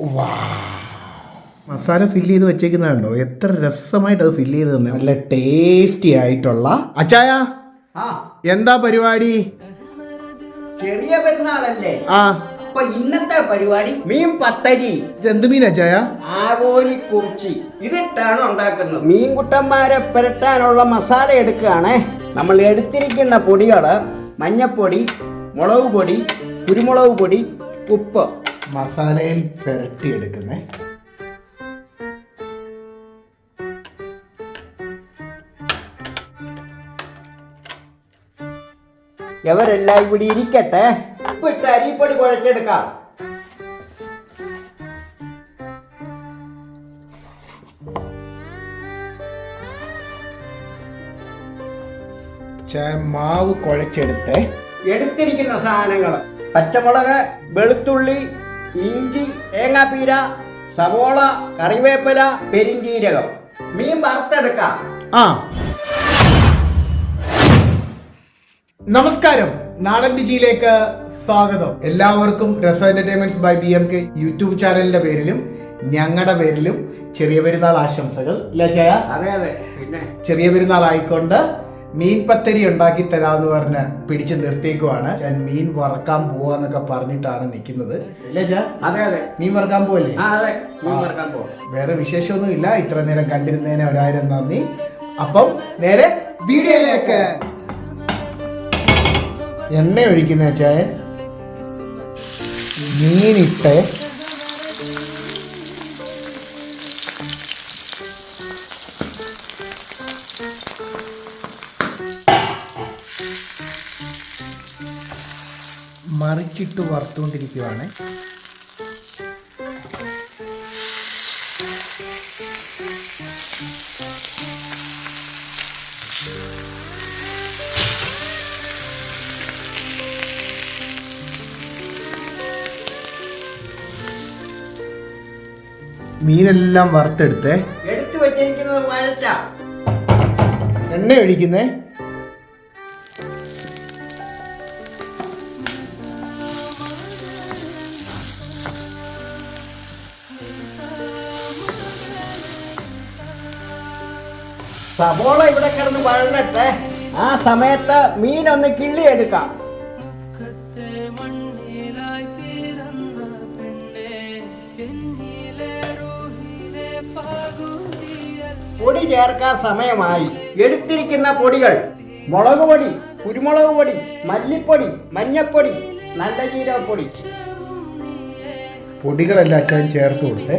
വാ. മസാല ഫില്ല് ചെയ്ത് വെച്ചേക്കുന്നതുണ്ടോ എത്ര രസമായിട്ട് അത് ഫില്ല് ചെയ്ത് തന്നെ. നല്ല ടേസ്റ്റി ആയിട്ടുള്ള അച്ചായ എന്താ പരിപാടി? ചെറിയ പെരുന്നാളല്ലേ? ആ. അപ്പൊ ഇന്നത്തെ പരിപാടി മീൻ പത്തരി. എന്ത് മീൻ അച്ചായ? ആവോലി കുറിച്ചി ഇതിട്ടാണ് ഉണ്ടാക്കുന്നത്. മീൻകുട്ടന്മാരെ പുരട്ടാനുള്ള മസാല എടുക്കുകയാണ്. നമ്മൾ എടുത്തിരിക്കുന്ന പൊടികൾ മഞ്ഞപ്പൊടി മുളക് പൊടി കുരുമുളക് പൊടി ഉപ്പ്. മസാലയിൽ പെരട്ടി എടുക്കുന്നേ എവരെല്ലാം ഇവിടെ ഇരിക്കട്ടെ? ഉപ്പിട്ട് അരിപ്പൊടി കുഴച്ചെടുക്കാം. ചായ മാവ് കുഴച്ചെടുത്ത്. എടുത്തിരിക്കുന്ന സാധനങ്ങൾ. പച്ചമുളക് വെളുത്തുള്ളി ഇഞ്ചി തേങ്ങാപ്പീര സവോള കറിവേപ്പില പെരിഞ്ചീരകം. മീൻ വറുത്തെടുക്കാം. ആ. നമസ്കാരം. നാടൻ രുചിയിലേക്ക് സ്വാഗതം. എല്ലാവർക്കും Rasa entertainments by B M K YouTube ചാനലിന്റെ പേരിലും ഞങ്ങളുടെ പേരിലും ചെറിയ പെരുന്നാൾ ആശംസകൾ. ഇല്ലേ അതെ അതെ. പിന്നെ? ചെറിയ പെരുന്നാൾ ആയിക്കൊണ്ട് മീൻ പത്തരി ഉണ്ടാക്കി തരാമെന്ന് പറഞ്ഞ് പിടിച്ച് നിർത്തിയേക്കുവാണ്. ഞാൻ മീൻ വറക്കാൻ പോവാന്നൊക്കെ പറഞ്ഞിട്ടാണ് നിൽക്കുന്നത്. അതെ അതെ. മീൻ വറക്കാൻ പോവല്ലേ? വേറെ വിശേഷമൊന്നും ഇല്ല ഇത്ര നേരം കണ്ടിരുന്നതിന് ഒരായിരം നന്ദി. അപ്പം നേരെ വീഡിയോയിലേക്ക്. എണ്ണ ഒഴിക്കുന്ന വെച്ചാൽ മീനിട്ട്. മറിച്ചിട്ട് വറുത്തുകൊണ്ടിരിക്കുവാണ്. മീനെല്ലാം വറുത്തെടുത്ത്. എടുത്തു വെച്ചിരിക്കുന്നത് എണ്ണ ഒഴിക്കുന്നേ. സവോള ഇവിടെ കിടന്ന് വഴണട്ടെ ആ സമയത്ത് മീനൊന്ന് കിള്ളിയെടുക്കാം. എടുക്കാം പൊടി ചേർക്കാൻ സമയമായി. എടുത്തിരിക്കുന്ന പൊടികൾ മുളക് പൊടി കുരുമുളക് പൊടി മല്ലിപ്പൊടി മഞ്ഞപ്പൊടി നല്ല ജീരകപ്പൊടി. പൊടികളെല്ലാം ചേർത്ത് കൊടുത്തേ.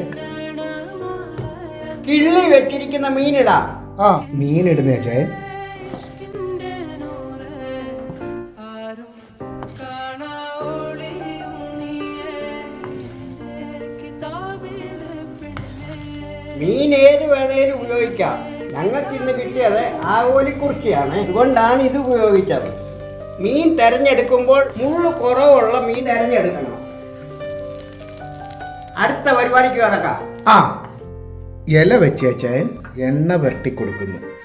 കിള്ളി വെച്ചിരിക്കുന്ന മീനിടാം. ആ മീൻ ഇടുന്ന ചേ മീൻ ഏത് വേണേലും ഉപയോഗിക്കാം. ഞങ്ങൾക്ക് ഇന്ന് കിട്ടിയത് ആവോലിക്കുറിച്ചിയാണ്. അതുകൊണ്ടാണ് ഇത് ഉപയോഗിച്ചത്. മീൻ തെരഞ്ഞെടുക്കുമ്പോൾ മുള്ളു കുറവുള്ള മീൻ തിരഞ്ഞെടുക്കണം. അടുത്ത പരിപാടിക്ക് കിടക്കാം. ആ ഇല വെച്ച് അച്ഛൻ. എണ്ണ പുരട്ടി കൊടുക്കുന്നു.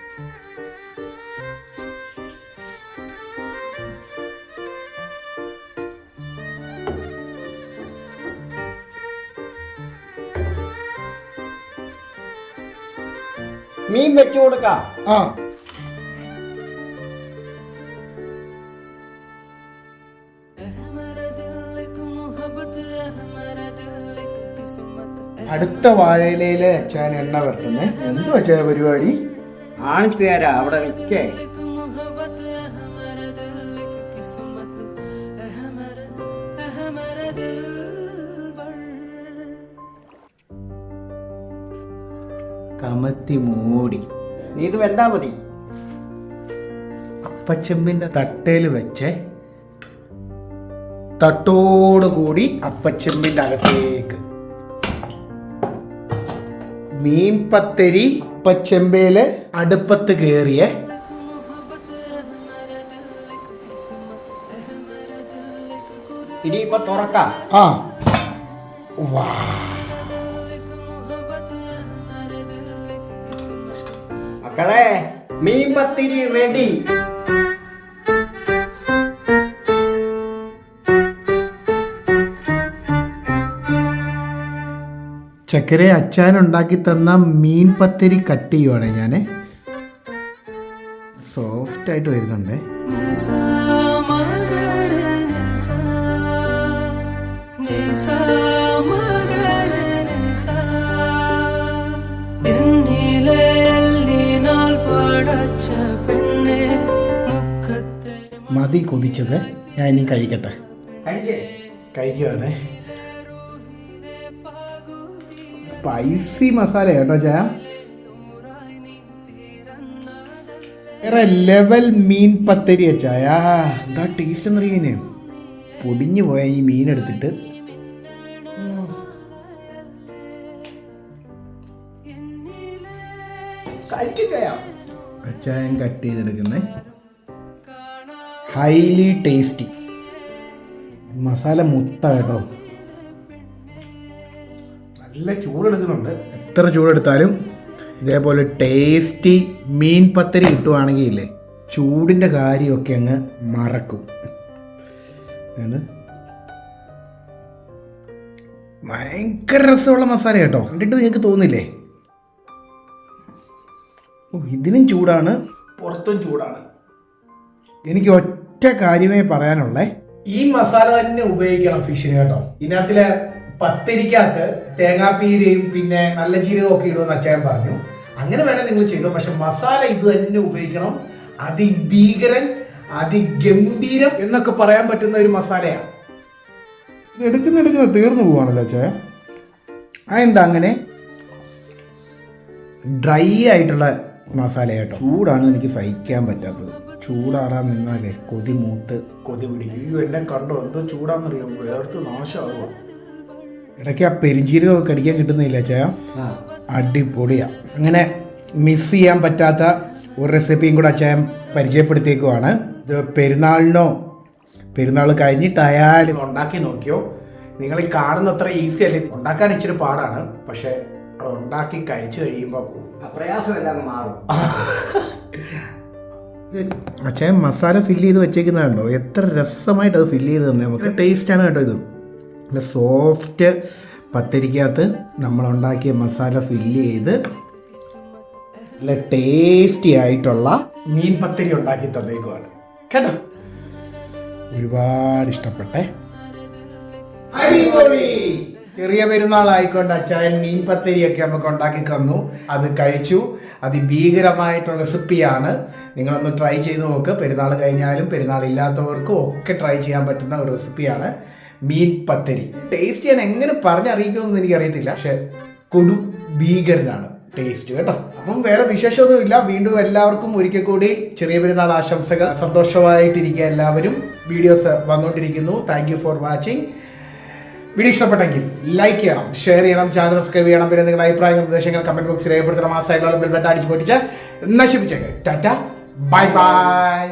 മീൻ വെച്ചു കൊടുക്കാം. ആ. അടുത്ത വാഴയിലയിൽ അച്ഛൻ എണ്ണ വരട്ടുന്നേ എന്ത് അച്ഛാ പരിപാടി? ആണിത്തുകാരാ അവിടെ നിൽക്കേ. കമത്തി മൂടി. നീ ഇത് വെന്താ മതി. അപ്പച്ചമ്പിന്റെ തട്ടയിൽ വെച്ച്. തട്ടോടുകൂടി അപ്പച്ചമ്പിന്റെ അകത്തേക്ക്. മീൻ പത്തരി അപ്പച്ചെമ്പയിൽ അടുപ്പത്ത് കയറിയ ഇനിയിപ്പോ തുറക്കാം. ആ. വാ. മക്കളെ മീൻ പത്തിരി റെഡി ചക്കര അച്ചാൻ ഉണ്ടാക്കി തന്ന മീൻ പത്തിരി കട്ട് ചെയ്യുവാണ് ഞാൻ സോഫ്റ്റ് ആയിട്ട് വരുന്നുണ്ട്. മതി കൊതിച്ചത്. ഞാൻ ഇനി കഴിക്കട്ടെ. കഴിക്കേ. കഴിക്കുവാണ്. സ്പൈസി മസാല കേട്ടോ ചായ. വേറെ ലെവൽ മീൻ പത്തരിയ ചായ. എന്താ ടേസ്റ്റ് എന്നറിയാനേ പൊടിഞ്ഞു പോയ ഈ മീൻ എടുത്തിട്ട്. കച്ചായം കട്ട് ചെയ്തെടുക്കുന്നത് ഹൈലി ടേസ്റ്റി മസാല മുത്ത കേട്ടോ. നല്ല ചൂടെടുക്കുന്നുണ്ട്. എത്ര ചൂടെടുത്താലും ഇതേപോലെ ടേസ്റ്റി മീൻ പത്തരി കിട്ടുവാണെങ്കിൽ ഇല്ലേ ചൂടിന്റെ കാര്യമൊക്കെ അങ്ങ് മറക്കും. ഭയങ്കര രസമുള്ള മസാല കേട്ടോ. കണ്ടിട്ട് നിങ്ങൾക്ക് തോന്നില്ലേ? ഓ ഇതിനും ചൂടാണ്. പുറത്തും ചൂടാണ്. എനിക്ക് ഒറ്റ കാര്യമേ പറയാനുള്ളേ. ഈ മസാല തന്നെ ഉപയോഗിക്കണം ഫിഷിന് കേട്ടോ. ഇതിനകത്തിൽ പത്തിരിക്കകത്ത് തേങ്ങാപ്പീരയും പിന്നെ നല്ല ജീരകവും ഒക്കെ ഇടുമെന്ന് അച്ചായൻ പറഞ്ഞു. അങ്ങനെ വേണേൽ നിങ്ങൾ ചെയ്തോ. പക്ഷെ മസാല ഇത് തന്നെ ഉപയോഗിക്കണം. അതിഭീകരൻ അതിഗംഭീരം എന്നൊക്കെ പറയാൻ പറ്റുന്ന ഒരു മസാലയാണ്. എടുക്കുന്ന എടുക്കുന്ന തീർന്നു പോവാണല്ലോ അച്ചായ ആ എന്താ അങ്ങനെ? ഡ്രൈ ആയിട്ടുള്ള മസാല കേട്ടോ. ചൂടാണ് എനിക്ക് സഹിക്കാൻ പറ്റാത്തത്. ചൂടാറാൻ നിന്നാലേ കൊതി മൂത്ത്. കൊതി പിടിക്കും. എന്നെ കണ്ടോ? എന്തോ ചൂടാന്നറിയാം വേർത്ത് നാശമാകുക ഇടയ്ക്ക് ആ പെരിഞ്ചീരകമൊക്കെ കടിക്കാൻ കിട്ടുന്നില്ല ചായ. ആ. അടിപൊളിയാ. അങ്ങനെ മിസ് ചെയ്യാൻ പറ്റാത്ത ഒരു റെസിപ്പിയും കൂടെ അച്ചായൻ പരിചയപ്പെടുത്തിയേക്കുവാണ്. ഇത് പെരുന്നാളിനോ പെരുന്നാൾ കഴിഞ്ഞിട്ടായാലും ഉണ്ടാക്കി നോക്കിയോ? നിങ്ങൾ ഈ കാണുന്ന അത്ര ഈസി അല്ല? ഉണ്ടാക്കാൻ ഇച്ചിരി പാടാണ്. പക്ഷെ അത് ഉണ്ടാക്കി കഴിച്ചു കഴിയുമ്പോൾ പ്രയാസമെല്ലാം മാറും. അച്ചായം മസാല ഫില്ല് ചെയ്ത് വെച്ചേക്കുന്നതാണല്ലോ. എത്ര രസമായിട്ട് അത് ഫില്ല് ചെയ്ത് തന്നെ നമുക്ക്. ടേസ്റ്റാണ് കേട്ടോ ഇത്. നല്ല സോഫ്റ്റ് പത്തിരിക്കകത്ത് നമ്മൾ ഉണ്ടാക്കിയ മസാല ഫില്ല് ചെയ്ത് നല്ല ടേസ്റ്റി ആയിട്ടുള്ള മീൻ പത്തിരി ഉണ്ടാക്കി തന്നേക്കുവാണ്. കേട്ടോ? ഒരുപാട് ഇഷ്ടപ്പെട്ടെ. ചെറിയ പെരുന്നാൾ ആയിക്കൊണ്ട് അച്ചായൻ മീൻ പത്തിരിയൊക്കെ നമുക്ക് ഉണ്ടാക്കി തന്നു. അത് കഴിച്ചു. അതിഭീകരമായിട്ടുള്ള റെസിപ്പിയാണ്. നിങ്ങളൊന്ന് ട്രൈ ചെയ്ത് നോക്ക്. പെരുന്നാൾ കഴിഞ്ഞാലും പെരുന്നാൾ ഇല്ലാത്തവർക്കും ഒക്കെ ട്രൈ ചെയ്യാൻ പറ്റുന്ന ഒരു റെസിപ്പിയാണ്. മീൻ പത്തരി. ടേസ്റ്റ് ഞാൻ എങ്ങനെ പറഞ്ഞറിയിക്കുമെന്ന് എനിക്കറിയത്തില്ല. പക്ഷെ കൊടും ഭീകരനാണ് ടേസ്റ്റ് കേട്ടോ. അപ്പം വേറെ വിശേഷമൊന്നുമില്ല. വീണ്ടും എല്ലാവർക്കും ഒരിക്കൽ കൂടി ചെറിയ പെരുന്നാൾ ആശംസകൾ. സന്തോഷമായിട്ടിരിക്കുക എല്ലാവരും. വീഡിയോസ് വന്നുകൊണ്ടിരിക്കുന്നു. താങ്ക് ഫോർ വാച്ചിങ് വീഡിയോ ഇഷ്ടപ്പെട്ടെങ്കിൽ ലൈക്ക് ചെയ്യണം ഷെയർ ചെയ്യണം ചാനൽ സബ്സ്ക്രൈബ് ചെയ്യണം. പിന്നെ നിങ്ങളുടെ അഭിപ്രായങ്ങൾ നിർദ്ദേശങ്ങൾ കമന്റ് ബോക്സിൽ രേഖപ്പെടുത്തണം. ആ സൈഡിലുള്ള ബെൽബട്ട അടിച്ചു പൊട്ടിച്ച് നശിപ്പിച്ചേക്ക്. Tata bye bye